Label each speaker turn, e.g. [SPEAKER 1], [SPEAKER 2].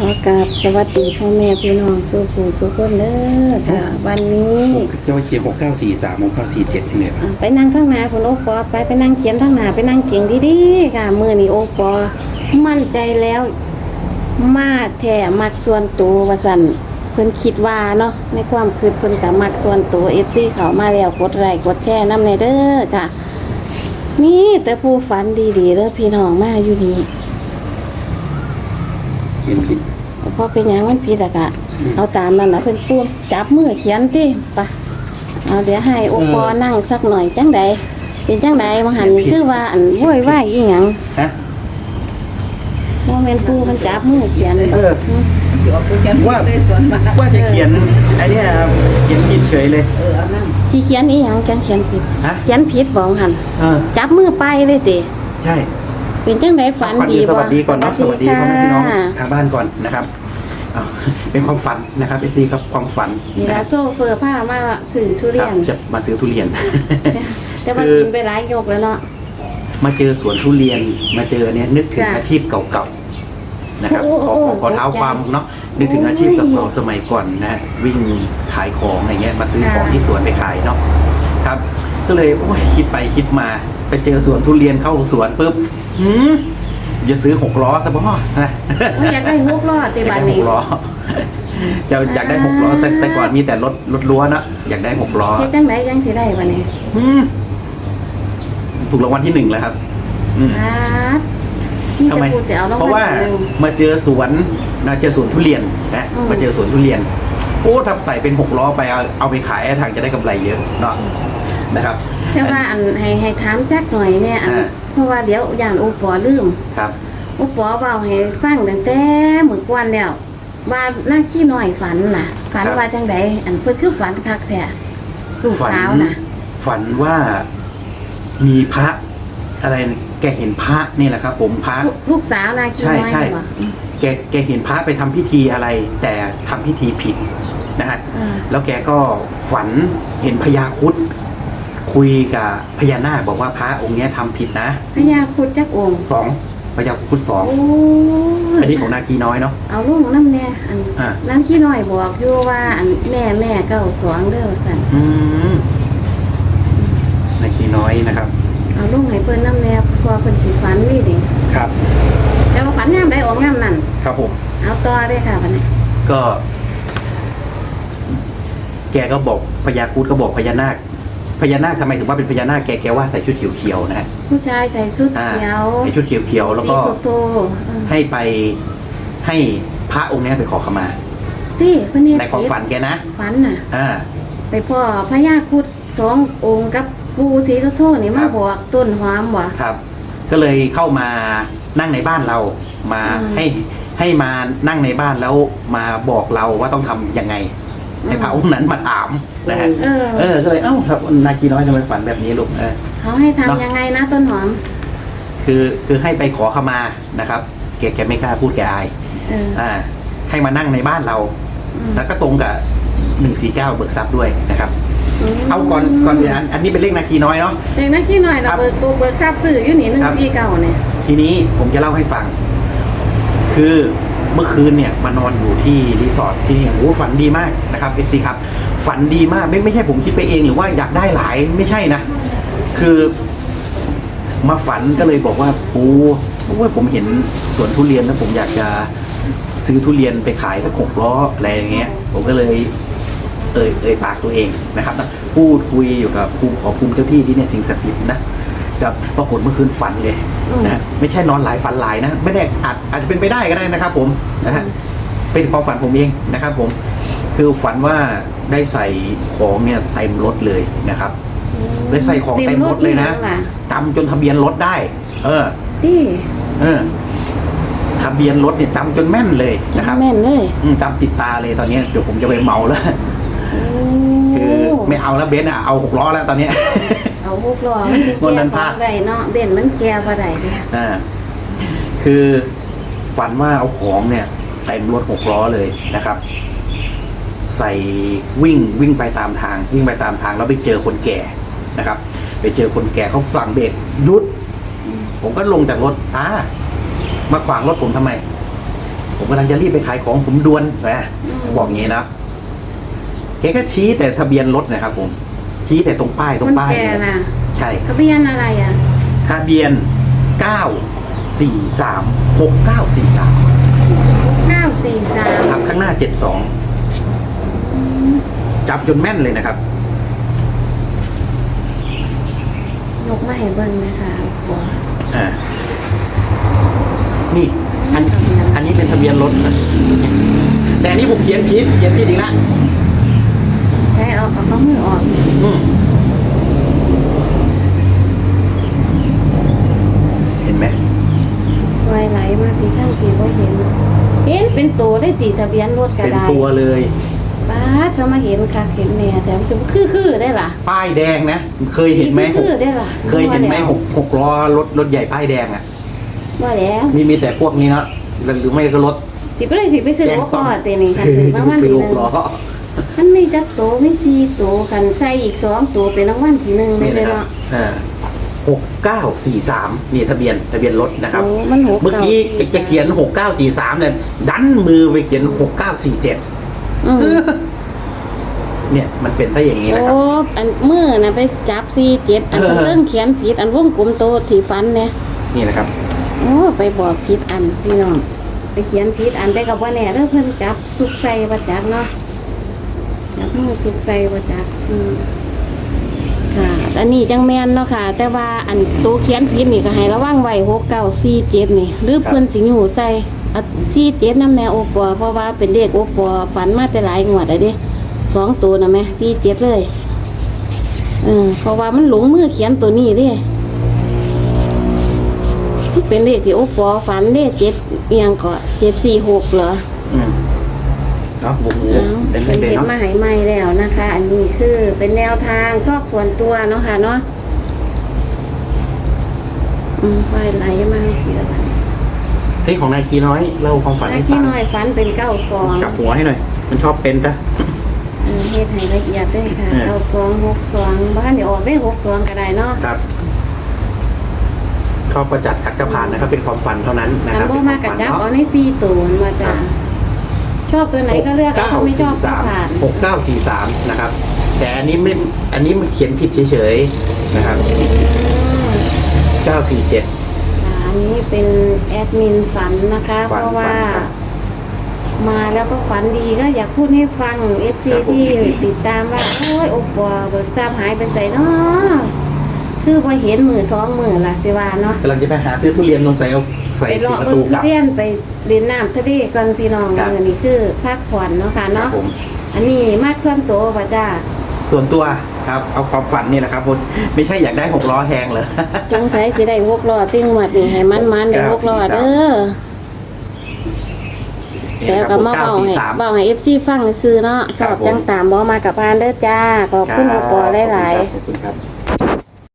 [SPEAKER 1] ขอกราบสวัสดีพ่อแม่พี่น้องสุขูสุขคนเด้อค่ะ วันนี้
[SPEAKER 2] จะว่าเขียนหกเก้าสี่สามหกเก้าสี่เจ็ดยังไงวะ
[SPEAKER 1] อะไปนั่งข้างหน้าคุณโอปอไปไปนั่งเขียนข้างหน้าไปนั่งเก่งดีๆค่ะ มือนี้โอปอมั่นใจแล้ว มาแท้มักส่วนตัวว่าสันเพิ่นคิดว่าเนาะในความคิดเพิ่นกับมักส่วนตัวเอฟซีเขามาแล้วกดไลค์กดแชร์น้ำในเด้อค่ะ นี่แต่ผู้ฝันดีๆเด้อพี่น้องมาอยู่นี่
[SPEAKER 2] เขียนผิด
[SPEAKER 1] เพราะเป็นหยังมันผิดอะกะเอาตามนั้นนะเพิ่นปูนจับมือเขียนติไปะเอาเดี๋ยวให้โอปอนั่งสักหน่อยจังใดเป็นจังใดมาหันคือว่าอันโว้ยว่ายอีหยัง
[SPEAKER 2] ฮะ
[SPEAKER 1] ว่าแม่นปูมันจับมือเขียน
[SPEAKER 2] เออ
[SPEAKER 1] ม
[SPEAKER 3] สิออกตัวแกน
[SPEAKER 2] ว่า
[SPEAKER 3] เลยสวนมา
[SPEAKER 2] ว่าจะเขียนไอ้เนี่ยครับเขียนผิดเฉยเลย
[SPEAKER 3] เออเอานั่ง
[SPEAKER 1] ที่เขียนอีหยังจังเขียนผิด
[SPEAKER 2] ฮะ
[SPEAKER 1] เขียนผิดบอกหัน
[SPEAKER 2] เออ
[SPEAKER 1] จับมือไปเลยติ
[SPEAKER 2] ใช่
[SPEAKER 1] เป็นจังใดฝัน
[SPEAKER 2] ฝัน
[SPEAKER 1] ดี
[SPEAKER 2] ดีสวัสดีก่อนเนาะสวัสดีพ่อแม่พี่น้อง
[SPEAKER 1] ค่ะ
[SPEAKER 2] ทางบ้านก่อนนะครับเอาเป็นความฝันนะครับเอซีครับความฝัน
[SPEAKER 1] นี่
[SPEAKER 2] นะค
[SPEAKER 1] ละ
[SPEAKER 2] รับ
[SPEAKER 1] โซ่เฟอร์ผ้ามาสื่อทุเรียน
[SPEAKER 2] จะมาซื้อทุเรียน
[SPEAKER 1] แต่ว่า
[SPEAKER 2] คือ
[SPEAKER 1] กินไปหลายยกแล้วเนาะ
[SPEAKER 2] มาเจอสวนทุเรียนมาเจออันเนี้ยนึกถึง
[SPEAKER 1] จ้ะ
[SPEAKER 2] อาชีพเก่าๆนะครับ
[SPEAKER 1] โอ้
[SPEAKER 2] ขอ
[SPEAKER 1] โอ้
[SPEAKER 2] ขอขอเท้า
[SPEAKER 1] ตกใจ
[SPEAKER 2] ความเนาะนึกถึงอาชีพ
[SPEAKER 1] โอ้ย
[SPEAKER 2] เก่าๆสมัยก่อนนะฮะวิ่งขายของอะไรเงี้ยมาซื้อ
[SPEAKER 1] ค่ะ
[SPEAKER 2] ของที่สวนไปขายเนาะครับ ก็เลยโอ้ยคิดไปคิดมา ไปเจอสวนทุเรียนเข้าสวนปุ๊บหืม จะซื้อหกล้อซะบ่นะ
[SPEAKER 1] โอ้ยอยากได้หกล้อติ
[SPEAKER 2] อยาก
[SPEAKER 1] บัด
[SPEAKER 2] ได้ห
[SPEAKER 1] นี้
[SPEAKER 2] กล้อจะอยากได้หกล้อแต่แต่ก่อนมีแต่รถรถล้วนนะอยากได้หกล้อ
[SPEAKER 1] เฮ็ดจังไดจังสิได้บัดนี้
[SPEAKER 2] อืมถูกรางวัลที่หนึ่งแล้วครับ อืม
[SPEAKER 1] อาดนี่
[SPEAKER 2] ทำไม
[SPEAKER 1] จะพูดเสียเอาลง
[SPEAKER 2] เพราะว่า
[SPEAKER 1] หนึ่ง
[SPEAKER 2] มาเจอสวนนะเจอสวนทุเรียนนะ
[SPEAKER 1] อืม
[SPEAKER 2] มาเจอสวนทุเรียน โอ้ทำใส่เป็นหกล้อไปเอาเอาไปขายทางจะได้กำไรเยอะเนาะ นะครับ
[SPEAKER 1] แต่ว่าอันให้ให้ถามจักหน่อยเนี่ยอัน
[SPEAKER 2] อ่า
[SPEAKER 1] เพราะว่าเดี๋ยวย่านอุปอลืม
[SPEAKER 2] ครับ
[SPEAKER 1] อุปอเว้าให้ฟังตั้งแต่มื้อกวนแล้ว ว่าหน้าขี้น้อยฝันน่ะ ฝัน
[SPEAKER 2] ครับ
[SPEAKER 1] ว่าจังไดอันเพิ่นคือฝันคักแท้ลูกสาวน่ะ
[SPEAKER 2] ฝันว่ามีพระอะไรนะแกเห็นพระนี่แหละครับ ผมพระ
[SPEAKER 1] ลูกลูกสาวนาขี้น้อย
[SPEAKER 2] ใช่ใช่
[SPEAKER 1] บ่
[SPEAKER 2] แกแกเห็นพระไปทำพิธีอะไร แต่ทำพิธีผิดนะฮะ
[SPEAKER 1] อ่า
[SPEAKER 2] แล้วแกก็ฝันเห็นพญาครุด คุยกับพญานาคบอกว่าพระองค์เนี้ยทำผิดนะ
[SPEAKER 1] พญาครุดจักองค์
[SPEAKER 2] สองพญาครุดสอง
[SPEAKER 1] โอ้
[SPEAKER 2] อันนี้ของนาคีน้อยเนาะ
[SPEAKER 1] เอาลุงน้ำแน่อัน
[SPEAKER 2] อ่า
[SPEAKER 1] น้ำขี้น้อยบอกอยู่ว่าอันแม่แม่เก้าสองเด้อสั่น
[SPEAKER 2] อืมนาคีน้อยนะครับ
[SPEAKER 1] เอาลุงให้เพิ่นน้ำแน่เพอเพิ่นสิฝันนี่ดิ
[SPEAKER 2] ครับ
[SPEAKER 1] แต่ว่าฝันยามใดออกยามนั้น
[SPEAKER 2] ครับผม
[SPEAKER 1] เอาต่อได้ค่ะบัดนี้
[SPEAKER 2] ก็ แกก็บอกพญาครุดก็บอกพญานาค พญานาคทำไมถึงว่าเป็นพญานาคแกแกว่าใส่ชุดเขียวๆนะฮะ
[SPEAKER 1] ผู้ชายใส่ชุด
[SPEAKER 2] อ่า
[SPEAKER 1] เขียว
[SPEAKER 2] ใส่ชุดเขียวๆแล้วก็
[SPEAKER 1] สีโตเออ
[SPEAKER 2] ให้ไปให้พระองค์เนี้ยไปขอขมา
[SPEAKER 1] นี่เพิ่นเฮ็ด
[SPEAKER 2] ในความฝันแกนะ
[SPEAKER 1] ฝันน่ะ
[SPEAKER 2] อ่า
[SPEAKER 1] ไปพ่อพญาครุดสององค์กับปู่ศรีสุโธนี่
[SPEAKER 2] ครั
[SPEAKER 1] มา
[SPEAKER 2] บ
[SPEAKER 1] บอกต้นหอมบ่
[SPEAKER 2] ครับ ก็เลยเข้ามานั่งในบ้านเรามา
[SPEAKER 1] อืม
[SPEAKER 2] ให้ให้มานั่งในบ้านแล้วมาบอกเราว่าต้องทำยังไง ให้พระองค์นั้นมาถาม นะฮะ
[SPEAKER 1] เออ
[SPEAKER 2] เออ ก็เลย เอ้าครับนาคีน้อยทำไมฝันแบบนี้ลูก เออ
[SPEAKER 1] เขาให้ทำ
[SPEAKER 2] เนาะ
[SPEAKER 1] ยังไงนะต้นหอม
[SPEAKER 2] คือคือให้ไปขอขมานะครับ แกแกไม่กล้าพูดแกอาย
[SPEAKER 1] เออ
[SPEAKER 2] อ่า ให้มานั่งในบ้านเรา
[SPEAKER 1] อืม
[SPEAKER 2] แล้วก็ตรงกับหนึ่งสี่เก้าเบิกทรัพย์ด้วยนะครับ เอาก่อนก่อนเดี๋ยวอันอันนี้เป็นเลขนาคีน้อยเนาะ
[SPEAKER 1] เด็กนักขี้หน่อยเรา
[SPEAKER 2] ครับ
[SPEAKER 1] เบิกเบิกทราบสื่ออยู่นี่หนึ่ง
[SPEAKER 2] ครับ
[SPEAKER 1] สี่เก้าเนี่ย
[SPEAKER 2] ทีนี้ผมจะเล่าให้ฟัง คือเมื่อคืนเนี่ยมานอนอยู่ที่รีสอร์ทที่นี่โอ้โหฝันดีมากนะครับเอซีครับ ฝันดีมากไม่ไม่ใช่ผมคิดไปเองหรือว่าอยากได้หลายไม่ใช่นะ คือมาฝันก็เลยบอกว่าปูเพราะว่าผมเห็นสวนทุเรียนแล้วผมอยากจะซื้อทุเรียนไปขายสักหกล้ออะไรอย่างเงี้ย ผมก็เลยเอ่ยเอ่ยปากตัวเองนะครับนะพูดคุยอยู่กับภูมิขอภูมิเจ้าที่ที่เนี่ยสิ่งศักดิ์สิทธิ์นะกับปรากฏเมื่อคืนฝันเลยนะฮะไม่ใช่นอนหลายฝันหลายนะ ไม่ได้อาจอาจจะเป็นไปได้ก็ได้นะครับ ผมนะฮะเป็นความฝันผมเองนะครับ ผม คือฝันว่าได้ใส่ของเนี่ยเต็มรถเลยนะครับ ได้ใส่ของเต็มรถเลยนะจำจนทะเบียนรถได้ เออ
[SPEAKER 1] ที่
[SPEAKER 2] เออทะเบียนรถเนี่ยจำจนแม่นเลยนะครับ
[SPEAKER 1] แม่นเลย
[SPEAKER 2] อืมจำติดตาเลยตอนนี้เดี๋ยวผมจะไปเมาแล้วคือไม่เอาแล้วเบนซ์อะเอาหกล้อแล้วตอนเนี้ย
[SPEAKER 1] เอาพวกล้อมันเป็น
[SPEAKER 2] งวด
[SPEAKER 1] แก่
[SPEAKER 2] นั้น
[SPEAKER 1] พ
[SPEAKER 2] พ
[SPEAKER 1] อ
[SPEAKER 2] ลาด
[SPEAKER 1] ได้เนาะเด่นมันแก่พอได้เด้
[SPEAKER 2] อ่าคือฝันว่าเอาของเนี่ยเต็มรถหกล้อเลยนะครับ ใส่วิ่งวิ่งไปตามทาง วิ่งไปตามทางแล้วไปเจอคนแก่นะครับ ไปเจอคนแก่เขาสั่งเบรกหยุด ผมก็ลงจากรถตามาขวางรถผมทำไม ผมกำลังจะรีบไปขายของผมด่วนนะบอกอย่างนี้นะแกก็ชี้แต่ทะเบียนรถนะครับ ผม ชี้แต่ตรงป้ายตร
[SPEAKER 1] ค
[SPEAKER 2] ง
[SPEAKER 1] น
[SPEAKER 2] ป้าย
[SPEAKER 1] แก่
[SPEAKER 2] เนี่ย
[SPEAKER 1] น่ะ
[SPEAKER 2] ใช่
[SPEAKER 1] ทะเบียนอะไรอะ
[SPEAKER 2] ทะเบียนเก้าสี่สามหกเก้าสี่สาม
[SPEAKER 1] เก้าสี่สาม
[SPEAKER 2] ครับข้างหน้าเจ็ดสอง จับจนแม่นเลยนะครับ
[SPEAKER 1] ยกมาให้เบิ่งนะคะบัว
[SPEAKER 2] อ่า นี่อันอันนี้เป็นทะเบียนรถนะแต่อันนี้ผมเขียนผิดเขียนผิดอีกแล้ว
[SPEAKER 1] ใช้เอาเอาข้อมือออก
[SPEAKER 2] อืมเห็นไหม
[SPEAKER 1] ไวไหลมาพี่ข้างพี่ว่าเห็น เห็นเป็นตัวได้ตีทะเบียนรถก็
[SPEAKER 2] เป็น
[SPEAKER 1] ได้
[SPEAKER 2] ตัวเลย
[SPEAKER 1] ป้าดจะมาเห็นคักเห็นเนี่ยแต่มันจะคือคือๆได้ล่ะ
[SPEAKER 2] ป้ายแดงนะ เคยเห็นไหม
[SPEAKER 1] คือๆได้ล่ะ
[SPEAKER 2] เคยเห็นไหมหกหกล้อรถรถใหญ่ป้ายแดงอะ
[SPEAKER 1] ว่าแล้ว
[SPEAKER 2] มีมีแต่พวกนี้เนาะหรือไม่ก็รถ
[SPEAKER 1] สิไปเลยสิไปซื้อ
[SPEAKER 2] แกง
[SPEAKER 1] ว่า
[SPEAKER 2] ส้
[SPEAKER 1] พ่อ
[SPEAKER 2] ม
[SPEAKER 1] เตนี่ค่ะถือรางวัล
[SPEAKER 2] ซื้อ
[SPEAKER 1] ที่
[SPEAKER 2] ห
[SPEAKER 1] หนึ่
[SPEAKER 2] ก
[SPEAKER 1] ง
[SPEAKER 2] ล้อ
[SPEAKER 1] มันมีจักโตไม่สี่โตกันใส่อีกสองโตเป็นรางวัลที่หนึ่งได้
[SPEAKER 2] นี่
[SPEAKER 1] เล
[SPEAKER 2] นะ
[SPEAKER 1] ย
[SPEAKER 2] ครับ
[SPEAKER 1] เนาะ
[SPEAKER 2] อ่าหกเก้าสี่สามนี่ทะเบียนทะเบียนรถนะครับ
[SPEAKER 1] โอ้มันหก
[SPEAKER 2] เมื่อกี้จะาจะเขียนหกเก้าสี่สามเนี่ยดันมือไปเขียนหก เก้าสี่เจ็ด
[SPEAKER 1] อืม
[SPEAKER 2] เนี่ยมันเป็นซะอย่างนี้นะค
[SPEAKER 1] โอ้
[SPEAKER 2] รับ
[SPEAKER 1] อันมือน่ะไปจับสี่เจ็ดอัน
[SPEAKER 2] เออ
[SPEAKER 1] เรื่องเขียนผิดอันวงกลมโตที่ฟันเนี่ย
[SPEAKER 2] นี่นะครับ
[SPEAKER 1] โอ้ไปบอกผิดอันพี่น้องไปเขียนผิดอันได้กับว่าแน่เด้อเพิ่นจับสุกใส่ประจักเนาะจับมือสุกใส่ประจักอืมค่ะอันนี้จังแม่นเนาะค่ะ แต่ว่าอันตัวเขียนผิดนี่ก็ให้ระวังไว้หกเก้าสี่เจ็ดนี่ หรือเพิ่นสิอยู่ใส่ สี่เจ็ดน้ำแนวโอปอเพราะว่าเป็นเลขโอปอฝันมาแต่หลายงวดเลยเด้สองตัวนะแม่สี่เจ็ดเลยเออเพราะว่ามันหลงมือเขียนตัวนี้เด้เป็นเลขที่โอปอฝันเลขเจ็ดเอียงก็เจ็ดสี่หกเหรอ
[SPEAKER 2] อืมเนาะบุก
[SPEAKER 1] เอา
[SPEAKER 2] เป็น
[SPEAKER 1] เป็น
[SPEAKER 2] เล่น
[SPEAKER 1] เก็บ
[SPEAKER 2] ๆเนาะ
[SPEAKER 1] มาใหายใหม่แล้วนะคะ อันนี้คือเป็นแนวทางชอบส่วนตัวเนาะค่ะเนาะอืมไปไหลมาทีละบัน
[SPEAKER 2] เพลงของนายคีน้อยเล่าความฝัน
[SPEAKER 1] นา
[SPEAKER 2] ให้
[SPEAKER 1] ขี้
[SPEAKER 2] ฟัง
[SPEAKER 1] น้อยฝันเป็นเก้าฟอง
[SPEAKER 2] กลับหัวให้หน่อย มันชอบเป็นจ้ะ
[SPEAKER 1] เออเฮ็ดให้ละเอียดด้วยค่ะ
[SPEAKER 2] เออ
[SPEAKER 1] เก้าฟองหกฟองบ้านเดี๋ยวออกได้หกฟองก็ได้เนาะ
[SPEAKER 2] ครับชอบประจัดขัดกระผ่านนะครับ เป็นความฝันเท่านั้นนะ
[SPEAKER 1] อัน
[SPEAKER 2] ครับ
[SPEAKER 1] บ่มากระจับเอาในสี่ตัวมาจ้ะชอบตัวไหนก็เลือกเอาถ้าไม่ชอบก็ผ่าน
[SPEAKER 2] หกเก้าสี่สามนะครับ แต่อันนี้ไม่ อันนี้มันเขียนผิดเฉยๆนะครับ
[SPEAKER 1] อืม
[SPEAKER 2] เก้าสี่เจ็ด
[SPEAKER 1] ค่ะอั นนี้เป็นแอดมินฝันนะคะ
[SPEAKER 2] ฝัน
[SPEAKER 1] เพราะว่า
[SPEAKER 2] ฝันครับ
[SPEAKER 1] มาแล้วก็ฝันดีก็อยากพูดให้ฟังเอฟซี
[SPEAKER 2] ครับผม
[SPEAKER 1] ที่ติดตามว่าโอ้ยอบปอเบิกทราบหายไปใส่เนาะคือพอเห็นมือสองมือละสิว่าเนาะ
[SPEAKER 2] กำลังจะไปหาซื้อทุเรียนลงใส่เอาใส่
[SPEAKER 1] ไป
[SPEAKER 2] สี
[SPEAKER 1] เลาะ
[SPEAKER 2] ประ
[SPEAKER 1] เบิ่
[SPEAKER 2] ตู
[SPEAKER 1] ง
[SPEAKER 2] ก
[SPEAKER 1] ทุ
[SPEAKER 2] ลับ
[SPEAKER 1] เรียนไปเรียนน้ำทะเลก่อนพี่น้อง
[SPEAKER 2] ครับ
[SPEAKER 1] มือนี่คือพักผ่อนเนาะค่ะ
[SPEAKER 2] ครั
[SPEAKER 1] เนาะ
[SPEAKER 2] บผม
[SPEAKER 1] อันนี้มากเคลื่อนตัวป่ะจ้า
[SPEAKER 2] ส่วนตัว ครับ เอาความฝันนี่แหละครับผมไม่ใช่อยากได้หกล้อแหงเลย
[SPEAKER 1] จงใจสิได้หกล้อติ้งหวัดนี่ให้มันมันๆได้หกล้อเด้อแล้วก็มาเบาให้เบาให้เอฟซีฟังซื้อเนาะชอบจังตามบอมากับพานเด้อจ้าขอบคุณอุปอหลาย
[SPEAKER 2] ขอบคุณครับ